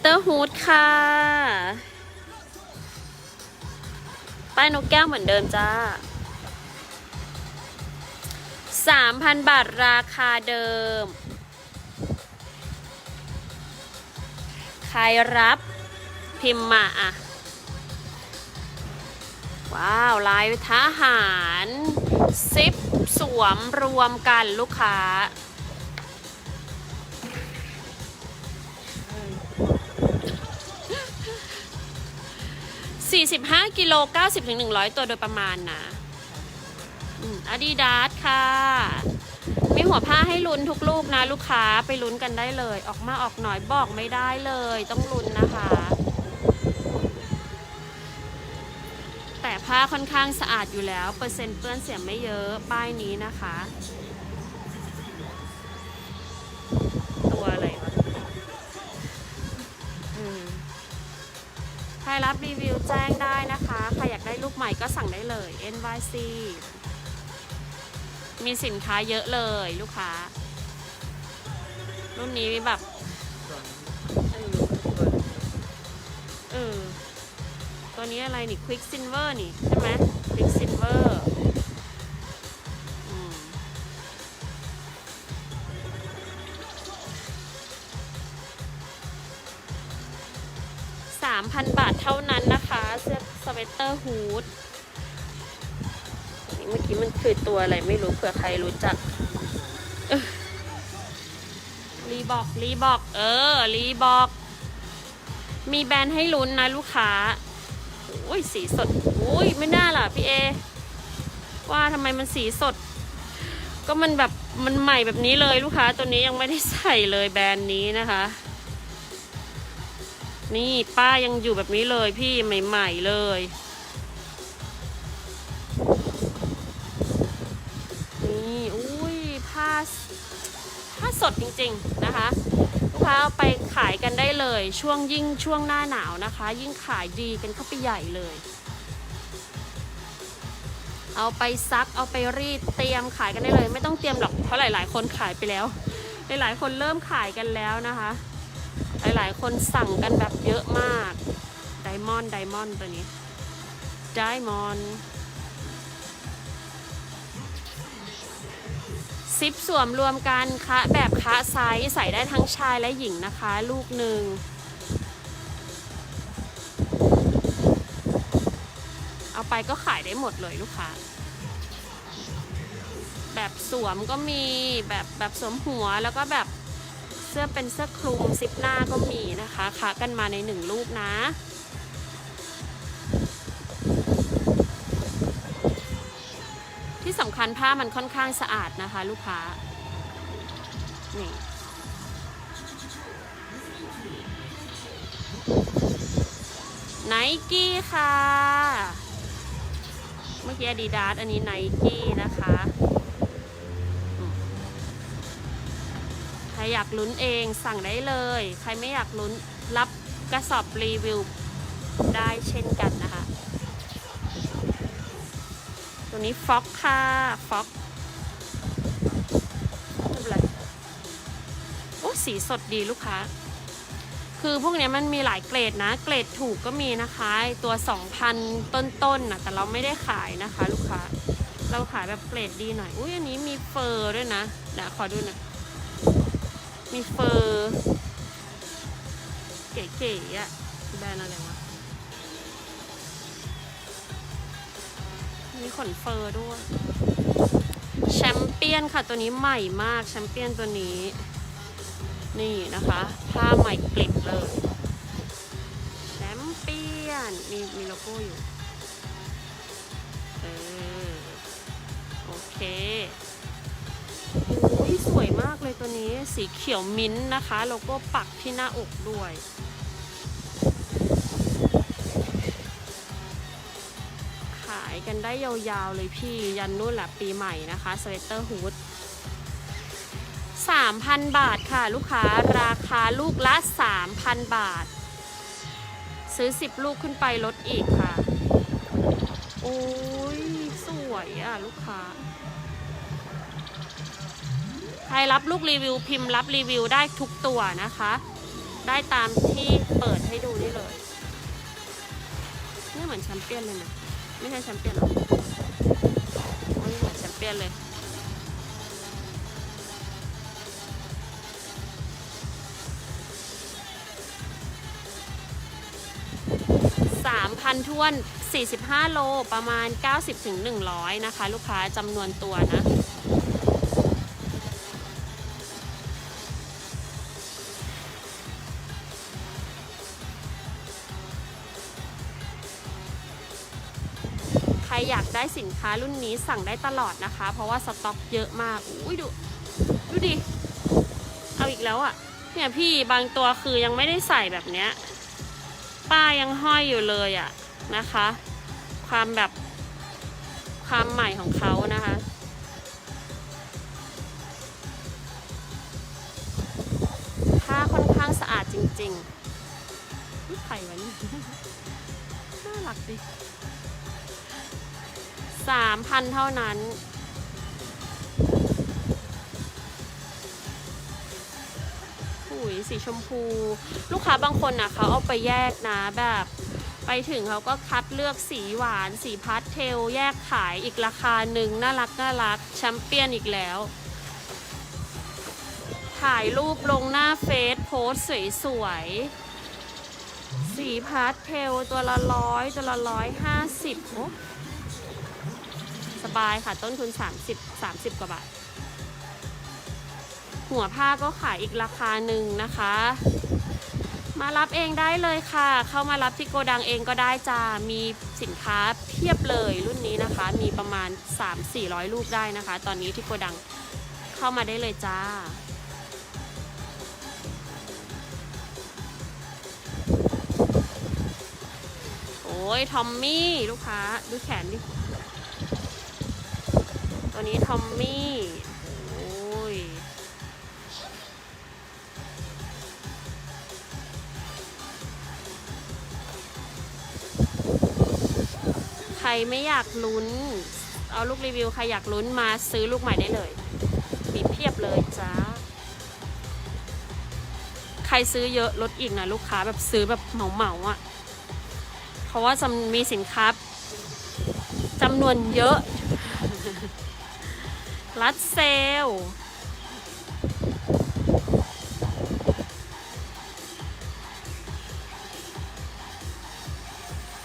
เตอร์ฮูดค่ะ ป้ายนกแก้วเหมือนเดิมจ้า 3,000 บาทราคาเดิม ใครรับพิมพ์มาอะ ว้าว ลายทหาร ซิปสวมรวมกันลูกค้า 45กิโล90ถึง100 ตัวโดยประมาณนะอาดิดาสค่ะ มีหัวผ้าให้ลุ้นทุกลูกนะลูกค้าไปลุ้นกันได้เลย ออกมาออกหน่อยบอกไม่ได้เลย ต้องลุ้นนะคะ แต่ผ้าค่อนข้างสะอาดอยู่แล้ว เปอร์เซ็นต์เปื้อนเสียไม่เยอะป้ายนี้นะคะ รรับรีวิวแจ้งได้นะคะ ใครอยากได้ลูกใหม่ก็สั่งได้เลย NYC มีสินค้าเยอะเลยลูกค้า รุ่นนี้มีแบบเออตัวนี้อะไรนี่ Quick Silver นี่ใช่ไหม Quick Silver 3,000 บาทเท่านั้นนะคะ เสื้อสเวตเตอร์ฮูดนี่เมื่อกี้มันคือตัวอะไรไม่รู้เผื่อใครรู้จักรีบอกรีบอก เออรีบอก มีแบรนด์ให้ลุ้นนะลูกค้าโอ้ยสีสดอุ้ยไม่น่าล่ะพี่เอ ว่าทำไมมันสีสด ก็มันแบบมันใหม่แบบนี้เลยลูกค้าตัวนี้ยังไม่ได้ใส่เลยแบรนด์นี้นะคะ นี่ป้ายังอยู่แบบนี้เลยพี่ใหม่ ๆ เลยนี่อุ้ยผ้าผ้าสดจริง ๆ นะคะลูกค้าเอาไปขายกันได้เลย ช่วงยิ่งช่วงหน้าหนาวนะคะ ยิ่งขายดีกันเข้าไปใหญ่เลย เอาไปซักเอาไปรีดเตรียมขายกันได้เลย ไม่ต้องเตรียมหรอกเพราะหลาย ๆ คนขายไปแล้ว หลายๆ คนเริ่มขายกันแล้วนะคะ หลายๆ คนสั่งกันแบบเยอะมากไดมอนด์ไดมอนด์ตัวนี้ไดมอนด์ซิปสวมรวมกันคะแบบคะไซส์ใส่ได้ทั้งชายและหญิงนะคะ ลูกหนึ่งเอาไปก็ขายได้หมดเลยลูกค้าแบบสวมก็มีแบบแบบสวมหัวแล้วก็แบบ เสื้อเป็นเสื้อคลุมซิปหน้าก็มีนะคะคะกันมาในหนึ่งลูกนะ ที่สำคัญผ้ามันค่อนข้างสะอาดนะคะ ลูกค้า นี่ไนกี้ค่ะ เมื่อกี้อาดิดาสอันนี้ไนกี้นะ รอยากลุ้นเองสั่งได้เลย ใครไม่อยากลุ้นรับกระสอบรีวิวได้เช่นกันนะคะ ตัวนี้ฟ็อกค่ะฟ็อกไม่เป็นไรโอ้สีสดดีลูกค้า คือพวกนี้มันมีหลายเกรดนะ เกรดถูกก็มีนะคะ ตัว 2,000 ต้นๆนะแต่เราไม่ได้ขายนะคะ ลูกค้า เราขายแบบเกรดดีหน่อย อุ้ยอันนี้มีเฟอร์ด้วยนะเดี๋ยวขอดูหน่อย มีเฟอร์ เก๋ๆอะแบรนด์อะไรวะ มีขนเฟอร์ด้วย แชมเปี้ยนค่ะตัวนี้ใหม่มาก แชมเปี้ยนตัวนี้ นี่นะคะ ผ้าใหม่กลิบเลย แชมเปี้ยน มีมีโลโก้อยู่ เออ โอเค เลยตัวนี้สีเขียวมิ้นท์นะคะโลโก้ปักที่หน้าอกด้วย ขายกันได้ยาวๆเลยพี่ยันนู่นแหละปีใหม่นะคะสเวตเตอร์ฮูด3,000 บาทค่ะลูกค้าราคาลูกละ 3,000 บาท ซื้อ 10 ลูกขึ้นไปลดอีกค่ะ โอ้ย สวยอะ ลูกค้า ครรับลูกรีวิวพิมพ์รับรีวิวได้ทุกตัวนะคะ ได้ตามที่เปิดให้ดูนี่เลยเนี่ยเหมือนแชมเปี้ยนเลยนะไม่ใช่แชมเปี้ยนหรอโอ้ยเหมือนแชมเปี้ยนเลยสามพันท้วน 45 โลประมาณ 90ถึง100 นะคะ ลูกค้าจำนวนตัวนะ อยากได้สินค้ารุ่นนี้สั่งได้ตลอดนะคะ เพราะว่าสต็อกเยอะมากอุ้ยดู ดูดิ เอาอีกแล้วอะ่ะ เนี่ยพี่บางตัวคือยังไม่ได้ใส่แบบเนี้ยป้ายังห้อยอยู่เลยอะนะคะ ความแบบความใหม่ของเขานะคะผ้าค่อนข้างสะอาดจริงๆนี่ไข่วะนี่น่ารักดิ สามพันเท่านั้นหุยสีชมพู ลูกค้าบางคนนะเขาเอาไปแยกนะแบบ ไปถึงเขาก็คัดเลือกสีหวาน สีพาสเทล แยกขายอีกราคาหนึ่งน่ารักน่ารักแชมเปี้ยนอีกแล้ว ถ่ายรูปลงหน้าเฟซโพสสวยๆสีพาสเทลตัวละร้อยตัวละร้อยห้าสิบโอ้ สบายค่ะต้นทุน 30 30 กว่าบาท หัวผ้าก็ขายอีกราคาหนึ่งนะคะ มารับเองได้เลยค่ะ เข้ามารับที่โกดังเองก็ได้จ้ามีสินค้าเพียบเลยรุ่นนี้นะคะ มีประมาณ 3-400 ลูกได้นะคะ ตอนนี้ที่โกดังเข้ามาได้เลยจ้าโอ้ยทอมมี่ ลูกค้า ดูแขนดิ ตัวนี้ทอมมี่โอ้ยใครไม่อยากลุ้น เอาลูกรีวิว ใครอยากลุ้นมาซื้อลูกใหม่ได้เลย มีเพียบเลยจ้า ใครซื้อเยอะลดอีกนะลูกค้าแบบซื้อแบบเหมาๆอะ เพราะว่าจะมีสินค้าจำนวนเยอะ รัดเซล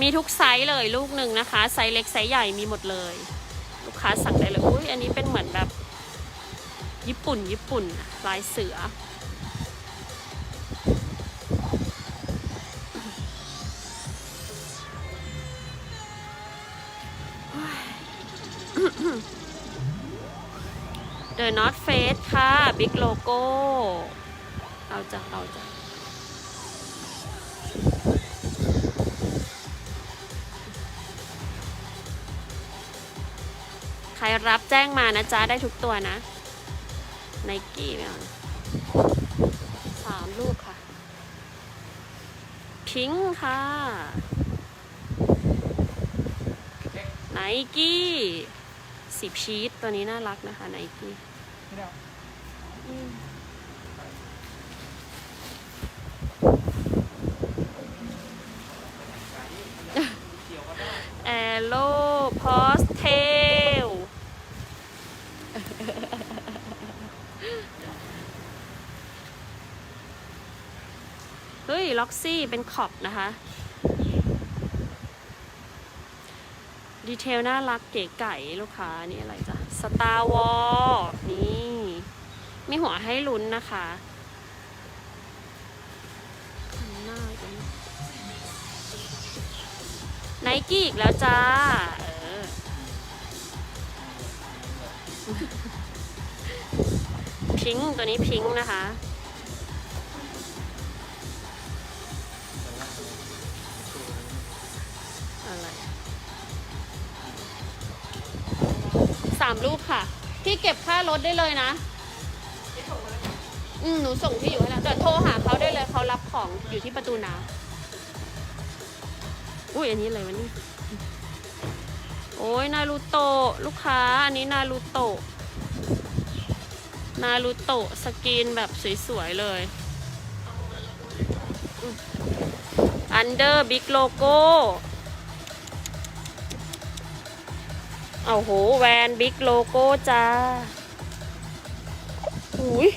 มีทุกไซส์เลยลูกหนึ่งนะคะ ไซส์เล็กไซส์ใหญ่มีหมดเลย ลูกค้าสั่งได้เลยอุ้ยอันนี้เป็นเหมือนแบบ ญี่ปุ่นญี่ปุ่นลายเสือ North Face ค่ะ Big Logo เอาจ้ะเอาจ้ะใครรับแจ้งมานะจ๊ะ ได้ทุกตัวนะไนกี้ไม่เอานะสามลูกค่ะ พิงค์ค่ะไนกี้สีชีสตัวนี้น่ารักนะคะไนกี้ ไม่ได้เอาแอโลพอสเทลเฮ้ย ล็อกซี่เป็นขอบนะคะ ดีเทลน่ารักเก๋ไก่ลูกค้า นี่อะไรจ้ะ สตาร์วอลนี่ มีหัวให้ลุ้นนะคะหน้าอีกแล้วไนกี้อีกแล้วจ้า เออ พิงตัวนี้พิงนะคะ อะไรสามลูกค่ะ พี่เก็บค่ารถได้เลยนะ อืมหนูส่งที่อยู่ให้แล้วเดี๋ยวโทรหาเขาได้เลยเขารับของอยู่ที่ประตูน้ำอุ้ยอันนี้อะไรวะนี่ โอ้ยนารูโตะลูกค้า อันนี้นารูโตะนารูโตะสกินแบบสวยๆเลย Under Big Logo เอาโห แวนบิ๊กโลโก้จ้าหุย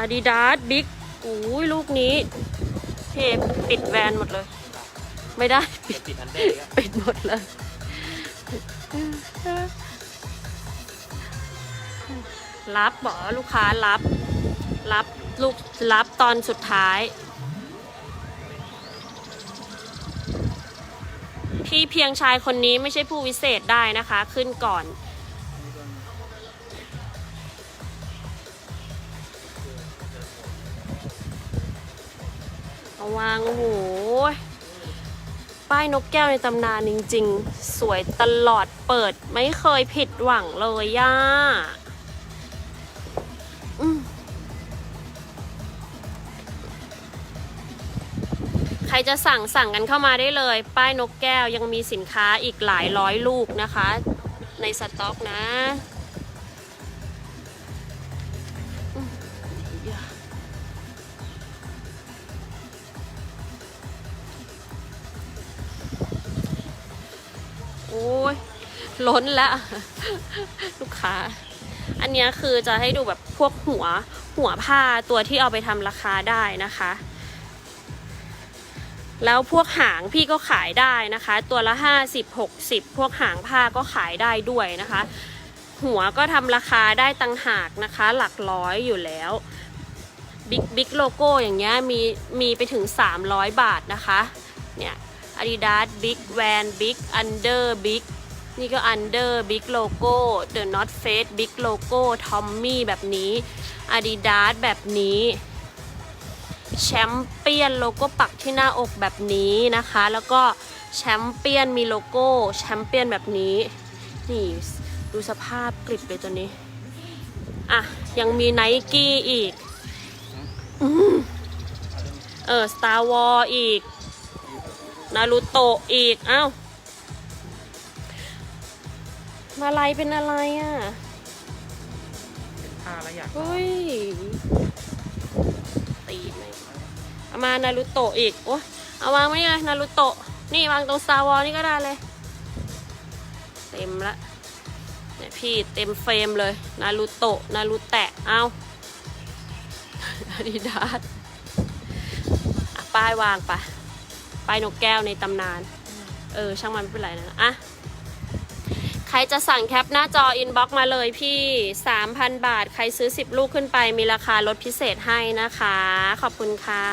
อาดิดาสบิ๊กอุ้ยลูกนี้เทปปิดแวนหมดเลย ไม่ได้ปิดติดอันเดอร์อีกอะปิดหมดเลย รับบอกว่าลูกค้ารับ รับลูกรับตอนสุดท้าย พี่เพียงชายคนนี้ไม่ใช่ผู้วิเศษได้นะคะ ขึ้นก่อน เอาวางโอ้โหป้ายนกแก้วในตำนานจริง ๆ สวยตลอดเปิดไม่เคยผิดหวังเลยย่าใครจะสั่งสั่งกันเข้ามาได้เลย ป้ายนกแก้วยังมีสินค้าอีกหลายร้อยลูกนะคะ ในสต็อกนะ โอ้ยล้นแล้วลูกค้า อันนี้คือจะให้ดูแบบพวกหัวหัวผ้าตัวที่เอาไปทำราคาได้นะคะ แล้วพวกหางพี่ก็ขายได้นะคะ ตัวละ 50 60 พวกหางผ้าก็ขายได้ด้วยนะคะ หัวก็ทำราคาได้ตังหากนะคะ หลักร้อยอยู่แล้วบิ๊กบิ๊กโลโก้อย่างเงี้ยมีมีไปถึง 300 บาทนะคะเนี่ย Adidas Big Van Big Under Big นี่ก็ Under Big Logo The North Face Big Logo Tommy แบบนี้ Adidas แบบนี้แชมเปี้ยนโลโก้ปักที่หน้าอกแบบนี้นะคะ แล้วก็แชมเปี้ยนมีโลโก้แชมเปี้ยนแบบนี้ นี่ดูสภาพกริบเลยตัวนี้ อะ ยังมีไนกี้อีกอเออ Star Wars อีก นารูโตะอีก เอ้า มาลายเป็นอะไรอะผ้าแล้วอยากเฮ้ย ตีไหมเอามานารูโตะอีก โอ้เอาวางไว้เลยนารูโตะ นี่วางตรง Star Wars นี่ก็ได้เลย เต็มละเนี่ยพี่เต็มเฟรมเลย นารูโตะ นารูแตะ เอาอาดิดาสอะป้ายวางไปะ ป้ายนกแก้วในตำนาน เออ ช่างมันไม่เป็นไรนะ อะ ใครจะสั่งแคปหน้าจออินบ็อกมาเลยพี่ 3,000 บาท ใครซื้อ 10 ลูกขึ้นไปมีราคาลดพิเศษให้นะคะ ขอบคุณค่ะ